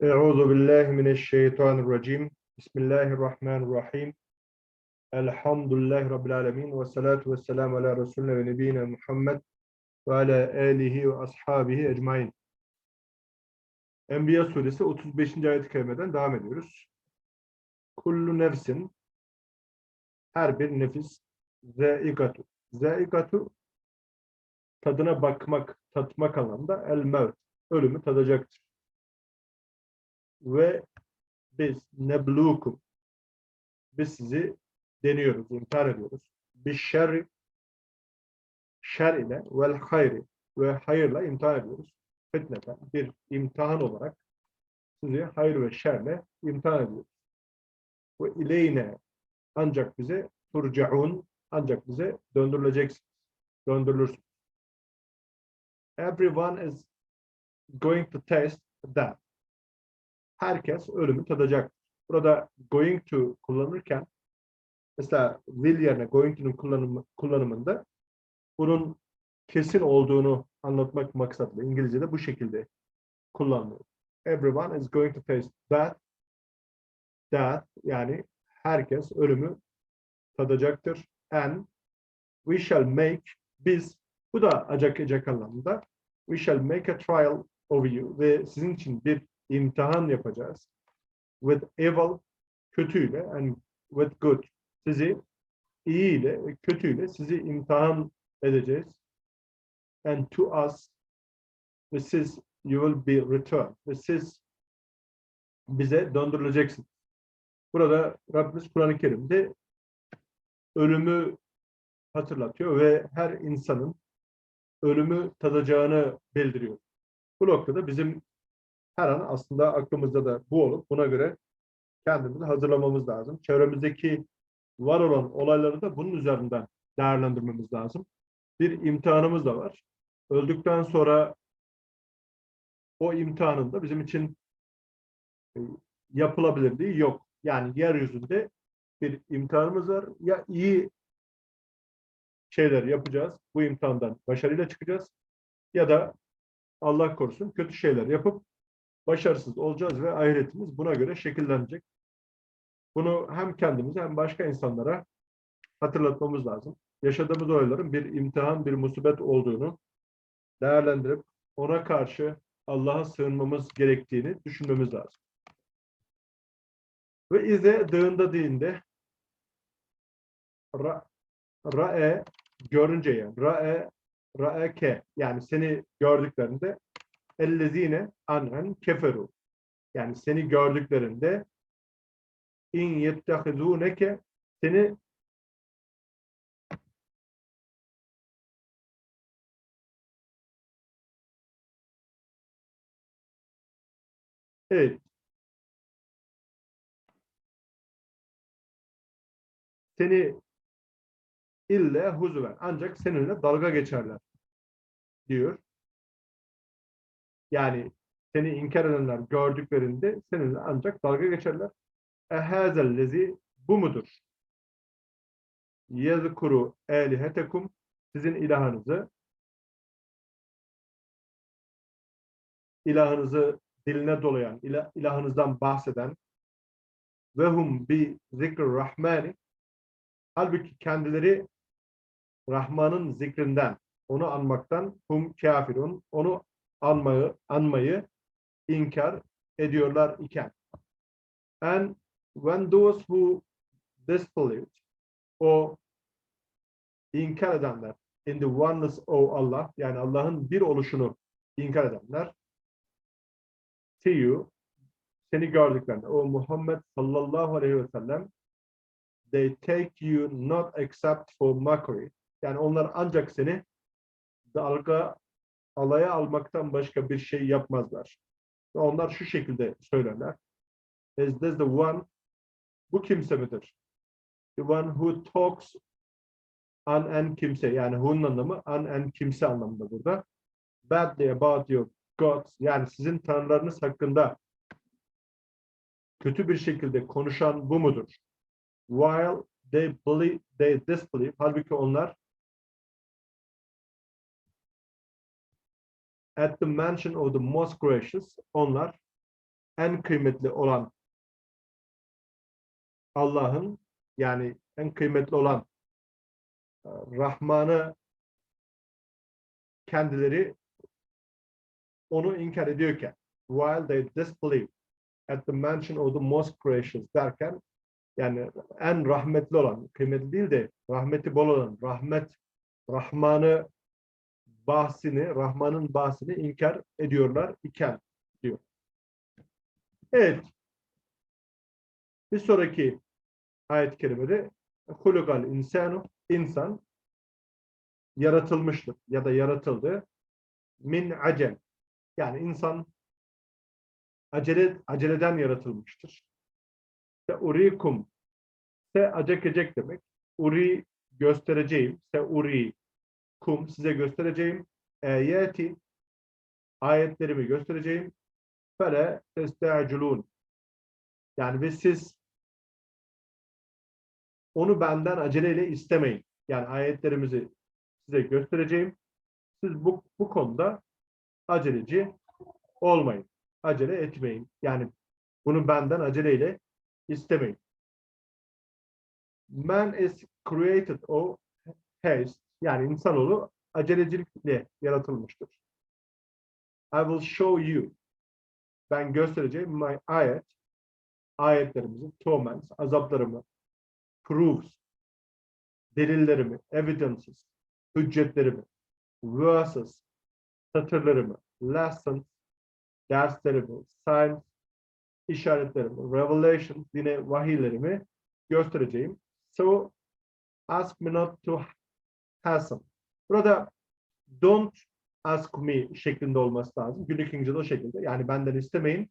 Euzu billahi mineşşeytanirracim. Bismillahirrahmanirrahim. Elhamdülillahi rabbil alamin ve salatu vesselam ala resulina ve nebiyina Muhammed ve ala alihi ve ashabihi ecmaîn. Enbiya suresi 35. ayet-i kerimeden devam ediyoruz. Kullu nefsin her bir nefis zaikatu. Zaikatu tadına bakmak, tatmak anlamda el mevt. Ölümü tadacaktır. Ve biz neblukum biz sizi deniyoruz, imtihan ediyoruz. Bir şerri şer ile vel hayri ve hayırla imtihan ediyoruz. Fitneten bir imtihan olarak sizi hayır ve şerle imtihan ediyoruz. Ve ileyne ancak bize turcaun ancak bize döndürüleceksiniz. Döndürülürsünüz. Everyone is going to taste that. Herkes ölümü tadacak. Burada going to kullanırken mesela will yerine going to'nun kullanımı, kullanımında bunun kesin olduğunu anlatmak maksatlı. İngilizce'de bu şekilde kullanılıyor. Everyone is going to face that. That yani herkes ölümü tadacaktır. And we shall make biz bu da acak ecek anlamında we shall make a trial of you ve sizin için bir imtihan yapacağız. With evil kötüyle and with good sizi iyi ile ve kötüyle sizi imtihan edeceğiz. And to us ve siz you will be returned ve siz bize döndürüleceksiniz. Burada Rabbimiz Kur'an-ı Kerim'de ölümü hatırlatıyor ve her insanın ölümü tadacağını bildiriyor. Bu noktada bizim her an aslında aklımızda da bu olup buna göre kendimizi hazırlamamız lazım. Çevremizdeki var olan olayları da bunun üzerinden değerlendirmemiz lazım. Bir imtihanımız da var. Öldükten sonra o imtihanın da bizim için e, yapılabilirliği yok. Yani yeryüzünde bir imtihanımız var. Ya iyi şeyler yapacağız. Bu imtihandan başarıyla çıkacağız. Ya da Allah korusun kötü şeyler yapıp başarısız olacağız ve ahiretimiz buna göre şekillenecek. Bunu hem kendimize hem başka insanlara hatırlatmamız lazım. Yaşadığımız olayların bir imtihan, bir musibet olduğunu değerlendirip ona karşı Allah'a sığınmamız gerektiğini düşünmemiz lazım. Ve ize dağında deyinde ra, ra'e görünce yani ra'e ra'eke yani seni gördüklerinde ellezine anen keferu yani seni gördüklerinde in yettehizuneke seni Evet. Seni ille huzuven ancak seninle dalga geçerler diyor. Yani seni inkar edenler gördüklerinde seninle ancak dalga geçerler. Ehazellezi bu mudur? Yezkuru elihetekum sizin ilahınızı ilahınızı diline dolayan, ilah, ilahınızdan bahseden ve hum bi zikr rahmani halbuki kendileri Rahman'ın zikrinden, onu anmaktan hum kafirun, onu anmayı, anmayı inkar ediyorlar iken. And when those who disbelieved, o inkar edenler, in the oneness of Allah, yani Allah'ın bir oluşunu inkar edenler, see you, seni gördüklerinde, o Muhammed sallallahu aleyhi ve sellem, they take you not except for mockery. Yani onlar ancak seni dalga alaya almaktan başka bir şey yapmazlar. Onlar şu şekilde söylerler. Is this the one? Bu kimse midir? The one who talks an and kimse. Yani who'nun anlamı an and kimse anlamında burada. Badly about your gods. Yani sizin tanrılarınız hakkında kötü bir şekilde konuşan bu mudur? While they believe, they disbelieve. Halbuki onlar at the mention of the most gracious onlar en kıymetli olan Allah'ın yani en kıymetli olan e, Rahman'ı kendileri onu inkar ediyorken while they disbelieve at the mention of the most gracious derken yani en rahmetli olan, kıymetli değil de rahmeti bol olan, rahmet, Rahman'ı bahsini, Rahman'ın bahsini inkar ediyorlar iken diyor. Evet. Bir sonraki ayet-i kerimede hulukal insanu insan yaratılmıştır ya da yaratıldı min acel yani insan acele aceleden yaratılmıştır. Se urikum se acekecek demek. Uri göstereceğim. Se uri kum size göstereceğim. Eyeti ayetlerimi göstereceğim. Fele testacilun yani ve siz onu benden aceleyle istemeyin. Yani ayetlerimizi size göstereceğim. Siz bu, bu konuda aceleci olmayın. Acele etmeyin. Yani bunu benden aceleyle istemeyin. Man is created o haste. Yani insanoğlu acelecilikle yaratılmıştır. I will show you. Ben göstereceğim my ayet. Ayetlerimizi, torments, azaplarımı, proofs, delillerimi, evidences, hüccetlerimi, verses, satırlarımı, lessons, derslerimi, signs, işaretlerimi, revelation, yine vahiylerimi göstereceğim. So, ask me not to hasten. Burada don't ask me şeklinde olması lazım. Günlük İngilizce'de o şekilde. Yani benden istemeyin.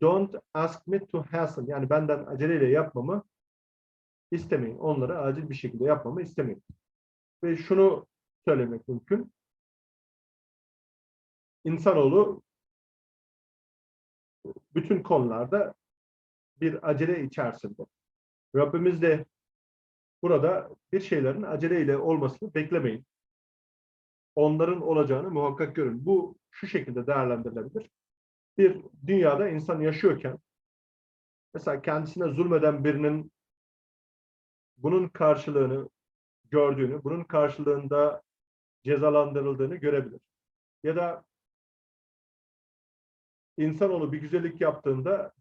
Don't ask me to hasten. Yani benden aceleyle yapmamı istemeyin. Onları acil bir şekilde yapmamı istemeyin. Ve şunu söylemek mümkün. İnsanoğlu bütün konularda bir acele içerisinde. Rabbimiz de burada bir şeylerin aceleyle olmasını beklemeyin. Onların olacağını muhakkak görün. Bu şu şekilde değerlendirilebilir. Bir dünyada insan yaşıyorken mesela kendisine zulmeden birinin bunun karşılığını gördüğünü, bunun karşılığında cezalandırıldığını görebilir. Ya da insanoğlu bir güzellik yaptığında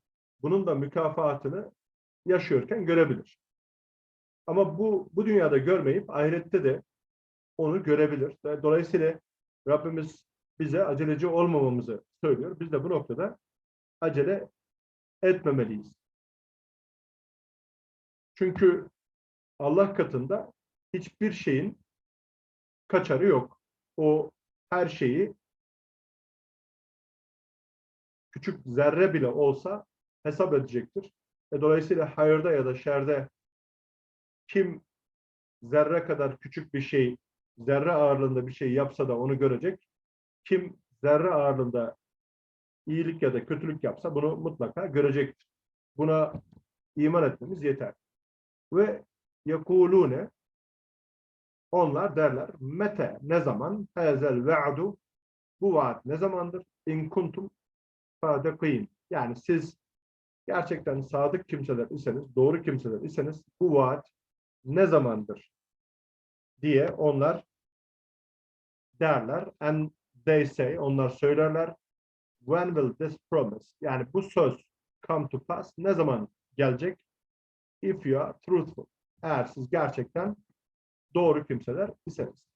bunun da mükafatını yaşıyorken görebilir. Ama bu bu dünyada görmeyip ahirette de onu görebilir. Dolayısıyla Rabbimiz bize aceleci olmamamızı söylüyor. Biz de bu noktada acele etmemeliyiz. Çünkü Allah katında hiçbir şeyin kaçarı yok. O her şeyi küçük zerre bile olsa hesap edecektir. E dolayısıyla hayırda ya da şerde kim zerre kadar küçük bir şey, zerre ağırlığında bir şey yapsa da onu görecek. Kim zerre ağırlığında iyilik ya da kötülük yapsa bunu mutlaka görecektir. Buna iman etmemiz yeter. Ve yekulune onlar derler mete ne zaman hezel ve'du bu vaat ne zamandır in kuntum sadıkîn yani siz gerçekten sadık kimseler iseniz doğru kimseler iseniz bu vaat ne zamandır diye onlar derler and they say onlar söylerler when will this promise yani bu söz come to pass ne zaman gelecek if you are truthful eğer siz gerçekten doğru kimseler iseniz.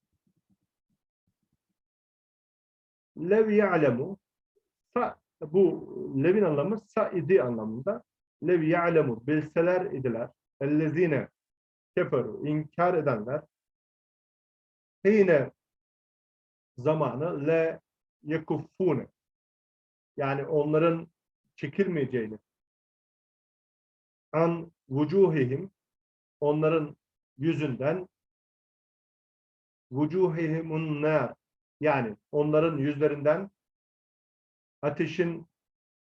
Lev ya'lemu bu levin anlamı saidi anlamında. Lev ya'lemu bilseler idiler. Ellezine keferu inkar edenler yine zamanı le yekuffune. Yani onların çekilmeyeceğini. An vucuhihim onların yüzünden vucuhihimun nar. Yani onların yüzlerinden ateşin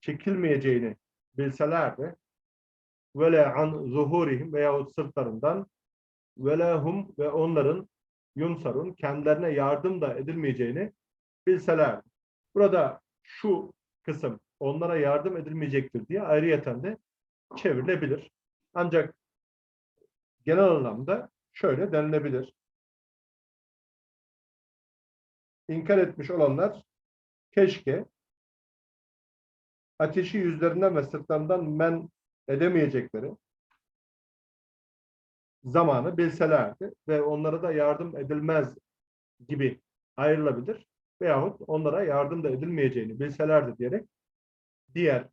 çekilmeyeceğini bilselerdi ve le an zuhurihim veyahut sırtlarından ve lehum ve onların yunsarun kendilerine yardım da edilmeyeceğini bilselerdi. Burada şu kısım onlara yardım edilmeyecektir diye ayrıyeten de çevrilebilir. Ancak genel anlamda şöyle denilebilir. İnkar etmiş olanlar keşke ateşi yüzlerinden ve sırtlarından men edemeyecekleri zamanı bilselerdi ve onlara da yardım edilmez gibi ayrılabilir veyahut onlara yardım da edilmeyeceğini bilselerdi diyerek diğer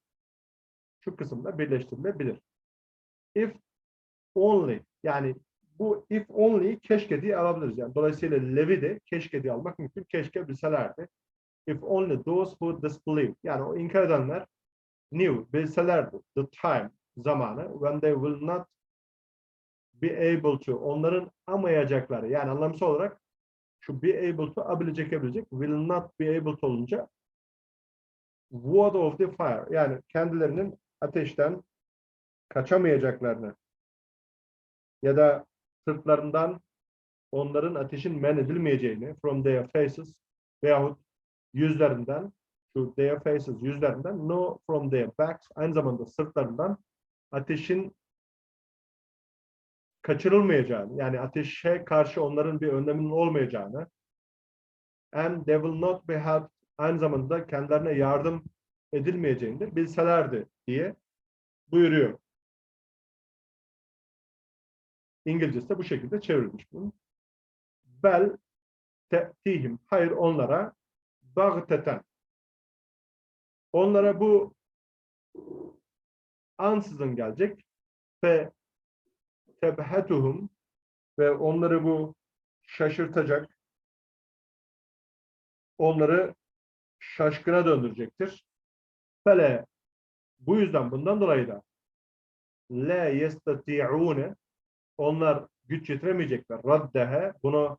şu kısımda birleştirilebilir. If only yani bu if only keşke diye alabiliriz. Yani dolayısıyla Levi de keşke diye almak mümkün. Keşke bilselerdi. If only those who disbelieve. Yani o inkar edenler knew, bilselerdi the time, zamanı when they will not be able to. Onların amayacakları. Yani anlamsal olarak şu be able to abilecek yapabilecek will not be able to olunca ward of the fire. Yani kendilerinin ateşten kaçamayacaklarını ya da sırtlarından onların ateşin men edilmeyeceğini from their faces veyahut yüzlerinden şu their faces yüzlerinden no from their backs aynı zamanda sırtlarından ateşin kaçırılmayacağını yani ateşe karşı onların bir önleminin olmayacağını and they will not be helped aynı zamanda kendilerine yardım edilmeyeceğini de bilselerdi diye buyuruyor. İngilizcesi de bu şekilde çevrilmiş bunun. Bel te'tihim. Hayır onlara bagteten. Onlara bu ansızın gelecek ve tebhetuhum ve onları bu şaşırtacak. Onları şaşkına döndürecektir. Fele bu yüzden bundan dolayı da la yestati'une onlar güç yetiremeyecekler. Raddehe bunu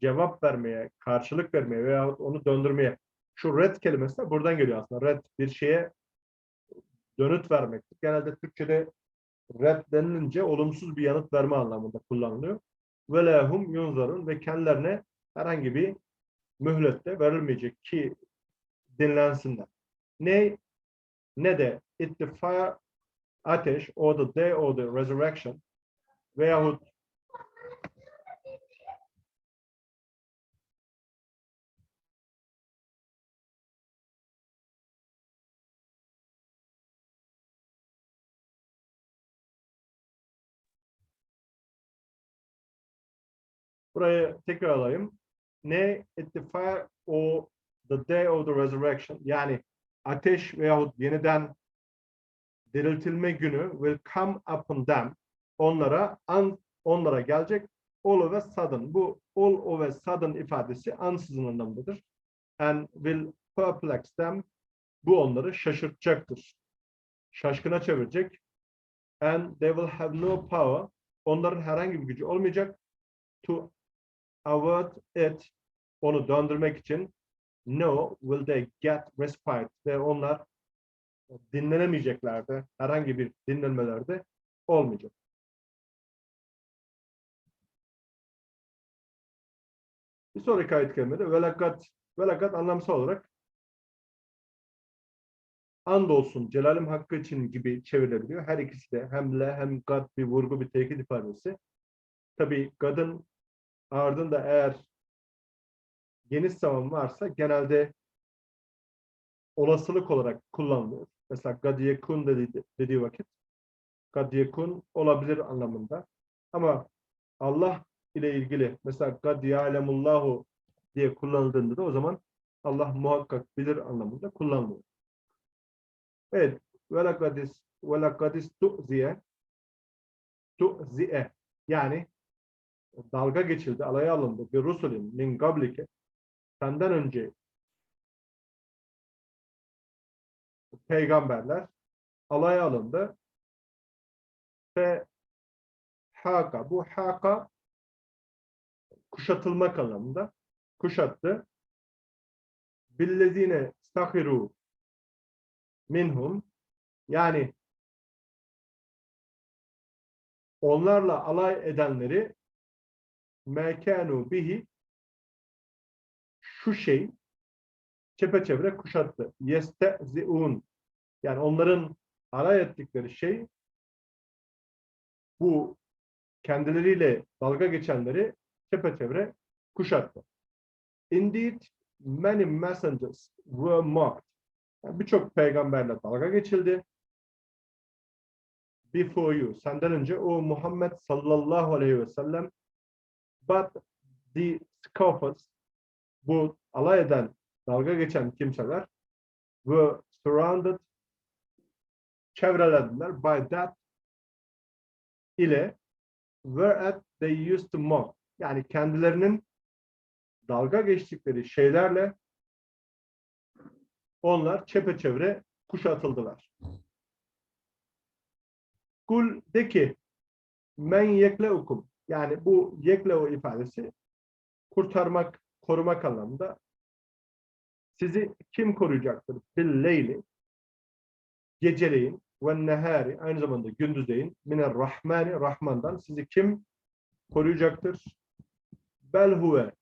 cevap vermeye, karşılık vermeye veya onu döndürmeye. Şu red kelimesi de buradan geliyor aslında. Red bir şeye dönüt vermektir. Genelde Türkçe'de red denilince olumsuz bir yanıt verme anlamında kullanılıyor. Ve lehum yunzarun ve kendilerine herhangi bir mühlette verilmeyecek ki dinlensinler. Ne ne de it the fire ateş or the day or the resurrection veyahut Burayı tekrar alayım. Ne at the fire or the day of the resurrection yani ateş veyahut yeniden diriltilme günü will come upon them onlara an, onlara gelecek all of a sudden. Bu all of a sudden ifadesi ansızın anlamındadır. And will perplex them. Bu onları şaşırtacaktır. Şaşkına çevirecek. And they will have no power. Onların herhangi bir gücü olmayacak. To avert it. Onu döndürmek için. No will they get respite. Ve onlar dinlenemeyeceklerdi. Herhangi bir dinlenmelerde olmayacak. Bir sonraki ayet kerimede velakat, velakat anlamsal olarak andolsun celalim hakkı için gibi çevrilebiliyor. Her ikisi de hem le hem gad bir vurgu bir tekit ifadesi. Tabi gadın ardında eğer geniş zaman varsa genelde olasılık olarak kullanılıyor. Mesela gadiyekun dediği, dediği vakit gadiyekun olabilir anlamında. Ama Allah ile ilgili mesela kad ya'lemullahu diye kullanıldığında da o zaman Allah muhakkak bilir anlamında kullanılıyor. Evet. Velakadis velakadis tu'ziye tu'ziye yani dalga geçildi, alaya alındı. Bir rusulin min gablike senden önce peygamberler alaya alındı ve haka bu haka kuşatılmak anlamında kuşattı. Billezine stahiru minhum yani onlarla alay edenleri mekanu bihi şu şey çepeçevre kuşattı. Yesteziun Yani onların alay ettikleri şey bu kendileriyle dalga geçenleri çepeçevre kuşattı. Indeed, many messengers were mocked. Yani Birçok peygamberle dalga geçildi. Before you, senden önce o Muhammed sallallahu aleyhi ve sellem but the scoffers, bu alay eden, dalga geçen kimseler were surrounded, çevrelediler by that ile whereat they used to mock. Yani kendilerinin dalga geçtikleri şeylerle onlar çepeçevre kuşatıldılar. Kul de ki men yekleukum yani bu yekleu ifadesi kurtarmak, korumak anlamında sizi kim koruyacaktır? Bil leyli geceleyin ve nehari aynı zamanda gündüzleyin miner rahmani rahmandan sizi kim koruyacaktır? Bel huve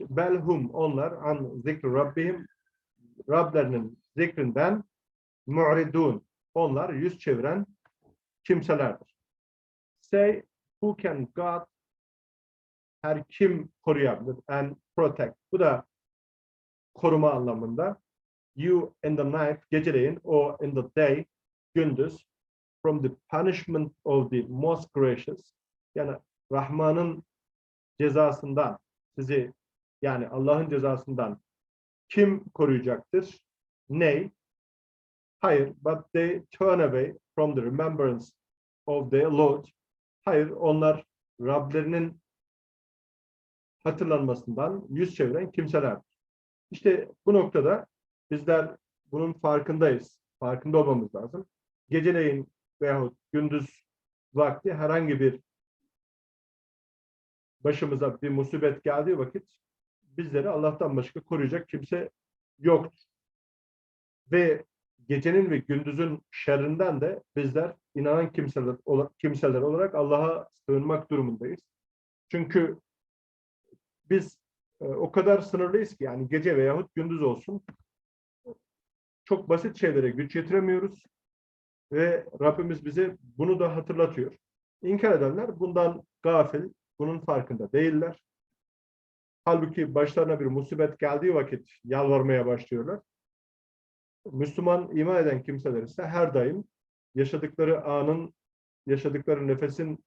belhum onlar an zikri rabbihim Rablerinin zikrinden mu'ridun onlar yüz çeviren kimselerdir. Say who can God her kim koruyabilir and protect. Bu da koruma anlamında. You in the night geceleyin o in the day gündüz from the punishment of the most gracious yani Rahman'ın cezasından sizi yani Allah'ın cezasından kim koruyacaktır? Ney? Hayır. But they turn away from the remembrance of their Lord. Hayır. Onlar Rablerinin hatırlanmasından yüz çeviren kimseler. İşte bu noktada bizler bunun farkındayız. Farkında olmamız lazım. Geceleyin veyahut gündüz vakti herhangi bir başımıza bir musibet geldiği vakit bizleri Allah'tan başka koruyacak kimse yoktur. Ve gecenin ve gündüzün şerrinden de bizler inanan kimseler, kimseler olarak Allah'a sığınmak durumundayız. Çünkü biz e, o kadar sınırlıyız ki yani gece veyahut gündüz olsun çok basit şeylere güç yetiremiyoruz ve Rabbimiz bize bunu da hatırlatıyor. İnkar edenler bundan gafil, bunun farkında değiller. Halbuki başlarına bir musibet geldiği vakit yalvarmaya başlıyorlar. Müslüman iman eden kimseler ise her daim yaşadıkları anın, yaşadıkları nefesin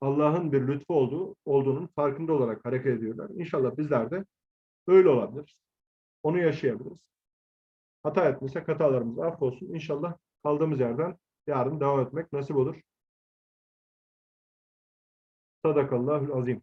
Allah'ın bir lütfu olduğu, olduğunun farkında olarak hareket ediyorlar. İnşallah bizler de öyle olabiliriz. Onu yaşayabiliriz. Hata etmişsek hatalarımız affolsun. İnşallah kaldığımız yerden yarın devam etmek nasip olur. Sadakallahül azim.